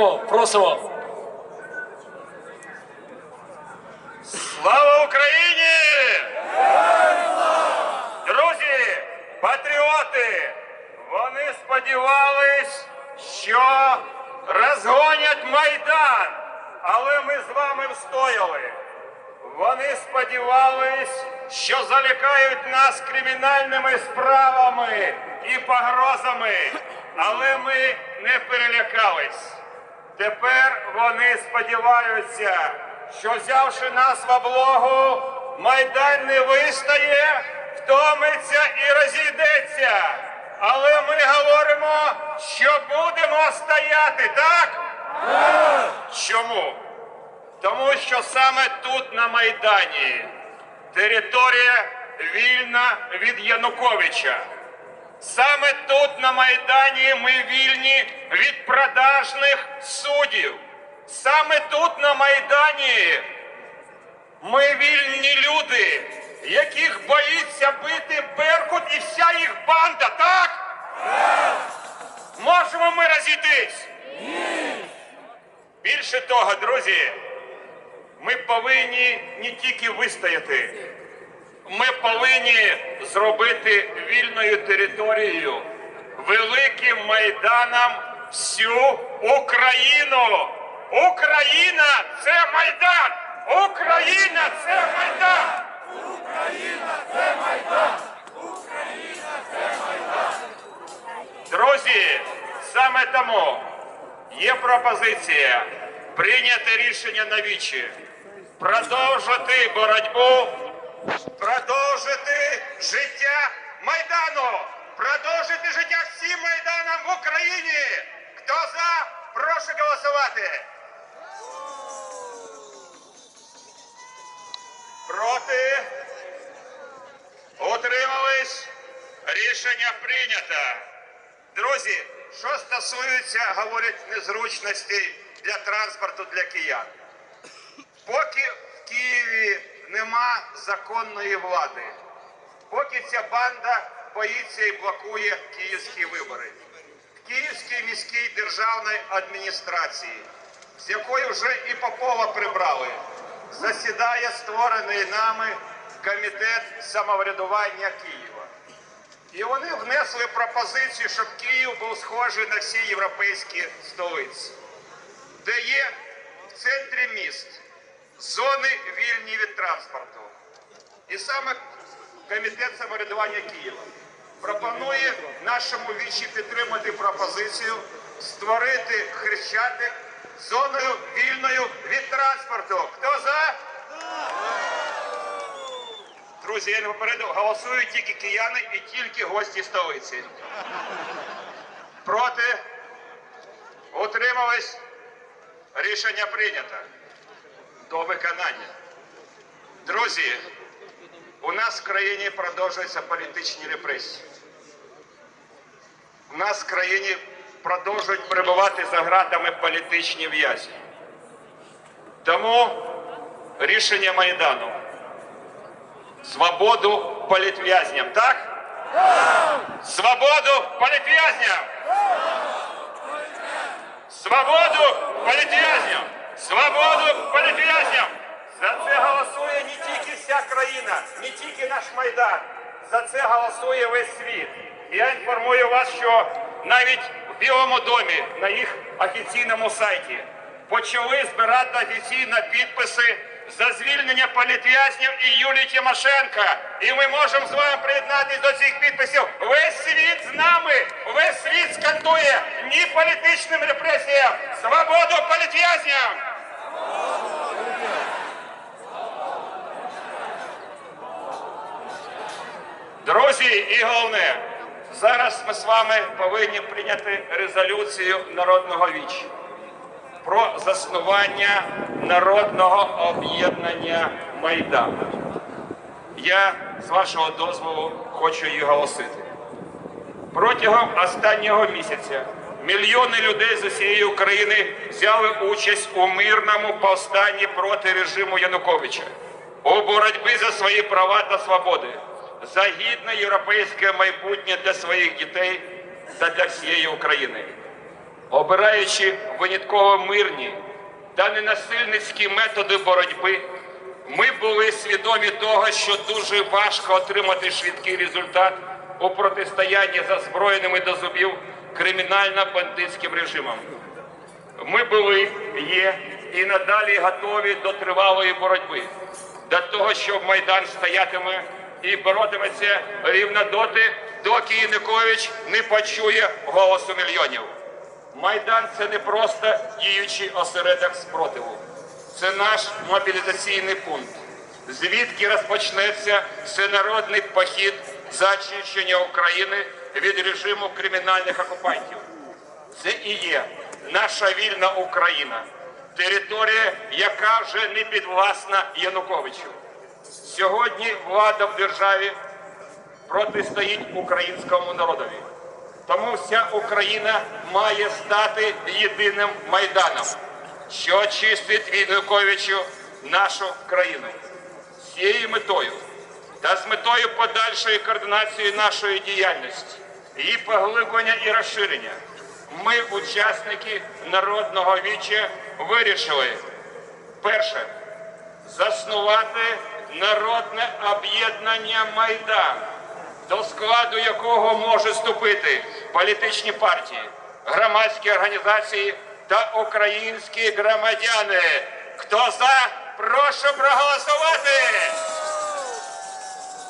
Дякуємо, просимо. Слава Україні! Друзі, патріоти! Вони сподівались, що розгонять Майдан, але ми з вами встояли. Вони сподівались, що залякають нас кримінальними справами і погрозами, але ми не перелякались. Тепер вони сподіваються, що взявши нас в облогу, Майдан не вистає, втомиться і розійдеться. Але ми говоримо, що будемо стояти, так? Чому? Тому що саме тут, на Майдані, територія вільна від Януковича. Саме тут, на Майдані, ми вільні від продажних суддів. Саме тут, на Майдані, ми вільні люди, яких боїться бити Беркут і вся їх банда, так? Можемо ми розійтись? Більше того, друзі, ми повинні не тільки вистояти, ми повинні зробити вільною територією, великим майданом всю Україну. Україна це майдан! Україна це майдан! Друзі, саме тому є пропозиція прийняти рішення на вічі, продовжити боротьбу, продовжити життя Майдану, продовжити життя всім Майданам в Україні. Хто за, прошу голосувати. Проти? Утримались? Рішення прийнято. Друзі, що стосується, говорять, незручностей для транспорту для киян. Поки в Києві нема законної влади, поки ця банда боїться і блокує київські вибори. В Київській міській державній адміністрації, з якої вже і Попова прибрали, засідає створений нами комітет самоврядування Києва. І вони внесли пропозицію, щоб Київ був схожий на всі європейські столиці, де є в центрі міст зони вільні від транспорту. І саме Комітет самоврядування Києва пропонує нашому вічі підтримати пропозицію створити хрещатик зоною вільною від транспорту. Хто за? Друзі, я не попередив, голосують тільки кияни і тільки гості столиці. Проти? Утримались? Рішення прийнято. До виконання. Друзі, у нас в країні продовжуються політичні репресії. У нас в країні продовжують перебувати за ґратами політичні в'язні. Тому рішення Майдану свободу політв'язням, так? Свободу політв'язням! Свободу політв'язням! Свободу політв'язням! За це голосує не тільки вся країна, не тільки наш Майдан. За це голосує весь світ. Я інформую вас, що навіть в Білому домі на їх офіційному сайті почали збирати офіційно підписи за звільнення політв'язнів і Юлії Тимошенко. І ми можемо з вами приєднатися до цих підписів. Весь світ з нами, весь світ скандує ні політичним репресіям, свободу політв'язням! Друзі, і головне, зараз ми з вами повинні прийняти резолюцію народного віча про заснування народного об'єднання Майдану. Я з вашого дозволу хочу її оголосити. Протягом останнього місяця мільйони людей з усієї України взяли участь у мирному повстанні проти режиму Януковича у боротьбі за свої права та свободи, за гідне європейське майбутнє для своїх дітей та для всієї України. Обираючи винятково мирні та ненасильницькі методи боротьби, ми були свідомі того, що дуже важко отримати швидкий результат у протистоянні за зброєними до зубів кримінально-бандитським режимом. Ми були, є і надалі готові до тривалої боротьби, до того, що Майдан стоятиме і боротиметься рівно доти, доки Янукович не почує голосу мільйонів. Майдан це не просто діючий осередок спротиву, це наш мобілізаційний пункт, звідки розпочнеться всенародний похід за очищення України від режиму кримінальних окупантів. Це і є наша вільна Україна, територія, яка вже не підвласна Януковичу. Сьогодні влада в державі протистоїть українському народові. Тому вся Україна має стати єдиним майданом, що очистить від Януковичу нашу країну. З цією метою та з метою подальшої координації нашої діяльності, її поглиблення і розширення, ми, учасники народного віча, вирішили перше заснувати народне об'єднання Майдан, до складу якого може вступити політичні партії, громадські організації та українські громадяни. Хто за, прошу проголосувати.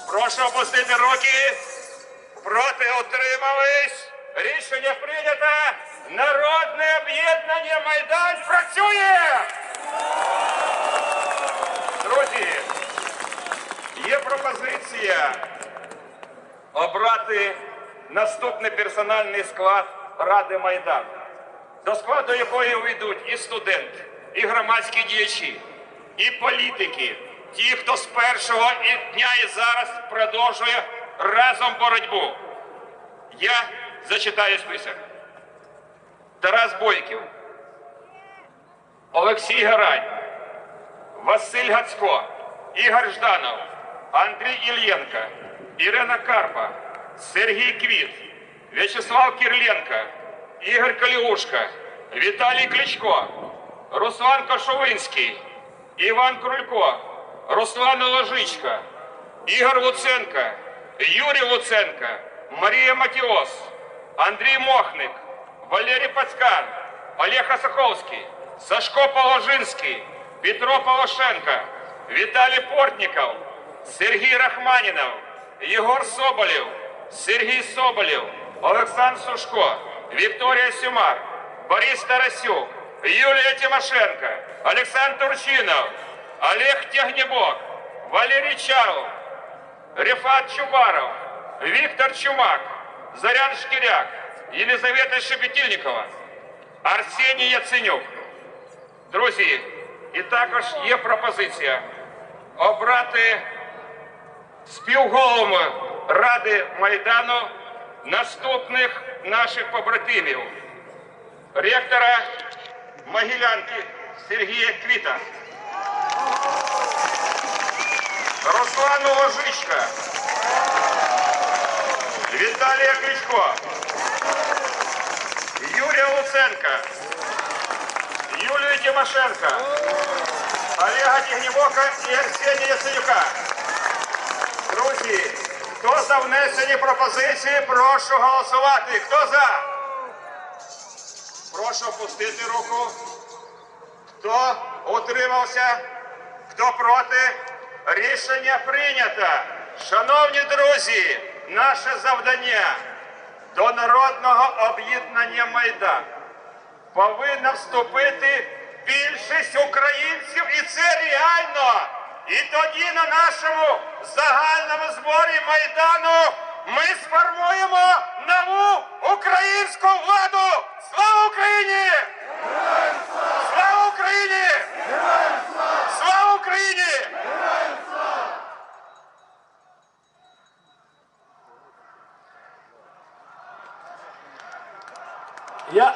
Прошу опустити руки. Проти утримались. Рішення прийнято. Народне об'єднання Майдан працює. Друзі, є пропозиція обрати наступний персональний склад Ради Майдану, до складу якої увійдуть і студенти, і громадські діячі, і політики, ті, хто з першого і дня і зараз продовжує разом боротьбу. Я зачитаю список. Тарас Бойків, Олексій Гарань, Василь Гацько, Ігор Жданов, Андрій Ільєнко, Ірина Карпа, Сергій Квіт, В'ячеслав Кириленко, Ігор Каліушка, Віталій Кличко, Руслан Кошовинський, Іван Крулько, Руслан Ложичко, Ігор Луценко, Юрій Луценко, Марія Матіос, Андрій Мохник, Валерій Пацкан, Олег Осаховський, Сашко Положинський, Петро Порошенко, Віталій Портніков, Сергій Рахманінов, Єгор Соболєв, Сергій Соболєв, Олександр Сушко, Вікторія Сюмар, Борис Тарасюк, Юлія Тимошенко, Олександр Турчинов, Олег Тягнебок, Валерій Чаров, Рефат Чубаров, Віктор Чумак, Зарян Шкіряк, Єлизавета Шепетільникова, Арсеній Яценюк. Друзі, і також є пропозиція обрати співголовами Ради Майдану наступних наших побратимів. Ректора Могилянки Сергія Квіта. Руслану Ложичка. Віталія Кличко. Юрія Луценка. Юлію Тимошенко. Олега Тігнєвока і Арсенія Яценюка. Хто за внесені пропозиції, прошу голосувати. Хто за? Прошу опустити руку. Хто утримався? Хто проти? Рішення прийнято. Шановні друзі, наше завдання до народного об'єднання Майдан повинна вступити більшість українців, і це реально. І тоді на нашому загальному зборі Майдану ми сформуємо нову українську владу. Слава Україні! Слава Україні! Слава Україні! Я,